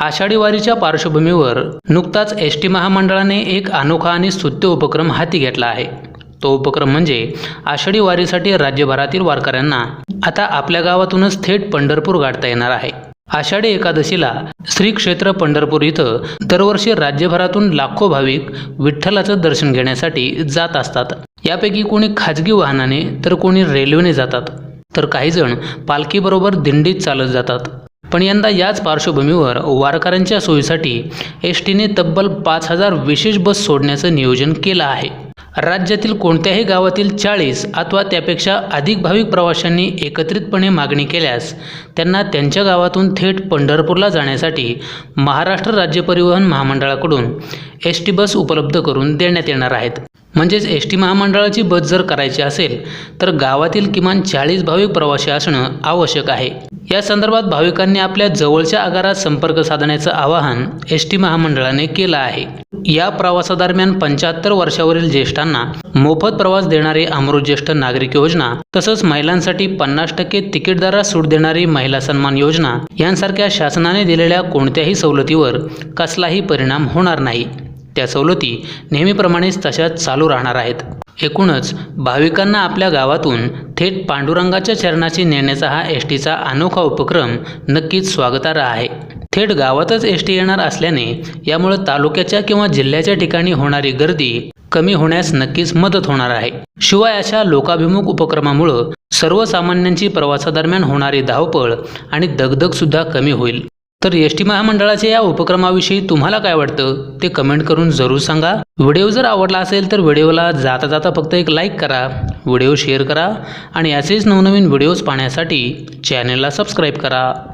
आषाढी वारीच्या पार्श्वभूमीवर नुकताच एस टी महामंडळाने एक अनोखा आणि स्तुत्य उपक्रम हाती घेतला आहे. तो उपक्रम म्हणजे आषाढी वारीसाठी राज्यभरातील वारकऱ्यांना आता आपल्या गावातूनच थेट पंढरपूर गाठता येणार आहे. आषाढी एकादशीला श्री क्षेत्र पंढरपूर इथं दरवर्षी राज्यभरातून लाखो भाविक विठ्ठलाचं दर्शन घेण्यासाठी जात असतात. यापैकी कोणी खाजगी वाहनाने तर कोणी रेल्वेने जातात. तर काही जण पालखीबरोबर दिंडीत चालत जातात. पण यंदा याच पार्श्वभूमीवर वारकऱ्यांच्या सोयीसाठी एस टीने तब्बल पाच हजार विशेष बस सोडण्याचं नियोजन केलं आहे. राज्यातील कोणत्याही गावातील चाळीस अथवा त्यापेक्षा अधिक भाविक प्रवाशांनी एकत्रितपणे मागणी केल्यास त्यांना त्यांच्या गावातून थेट पंढरपूरला जाण्यासाठी महाराष्ट्र राज्य परिवहन महामंडळाकडून एस टी बस उपलब्ध करून देण्यात येणार आहेत. म्हणजेच एस टी महामंडळाची बस जर करायची असेल तर गावातील किमान चाळीस भाविक प्रवासी असणं आवश्यक आहे. या संदर्भात भाविकांनी आपल्या जवळच्या आगारात संपर्क साधण्याचं आवाहन एस टी महामंडळाने केलं आहे. या प्रवासादरम्यान पंच्याहत्तर वर्षावरील ज्येष्ठांना मोफत प्रवास देणारी अमृत ज्येष्ठ नागरिक योजना तसंच महिलांसाठी पन्नास टक्के तिकीटदारात सूट देणारी महिला सन्मान योजना यांसारख्या शासनाने दिलेल्या कोणत्याही सवलतीवर कसलाही परिणाम होणार नाही. त्या सवलती नेहमीप्रमाणेच तशाच चालू राहणार आहेत. एकूणच भाविकांना आपल्या गावातून थेट पांडुरंगाच्या चरणाशी नेण्याचा हा एस टीचा अनोखा उपक्रम नक्कीच स्वागतार्ह आहे. थेट गावातच एस टी येणार असल्याने यामुळे तालुक्याच्या किंवा जिल्ह्याच्या ठिकाणी होणारी गर्दी कमी होण्यास नक्कीच मदत होणार आहे. शिवाय अशा लोकाभिमुख उपक्रमामुळं सर्वसामान्यांची प्रवासादरम्यान होणारी धावपळ आणि दगदगसुद्धा कमी होईल. तर एस टी महामंडळाच्या या उपक्रमाविषयी तुम्हाला काय वाटतं ते कमेंट करून जरूर सांगा. व्हिडिओ जर आवडला असेल तर व्हिडिओला जाता जाता फक्त एक लाईक करा व्हिडिओ शेअर करा आणि असेच नवनवीन व्हिडिओज पाहण्यासाठी चॅनलला सबस्क्राईब करा.